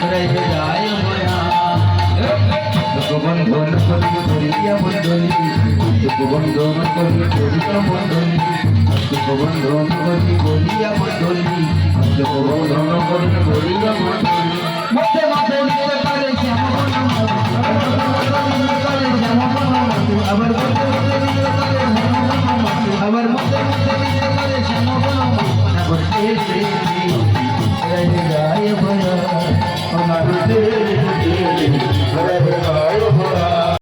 রায় রায় ভয়া বন্ধন করি করিয়া বন্ধনী বন্ধন করি করিয়া বন্ধনী বন্ধন করি করিয়া বন্ধনী বন্ধন করি করিয়া বন্ধনী মধ্যে মাঝে নিতে পারে শ্যাম আবার মধ্যে মধ্যে আমার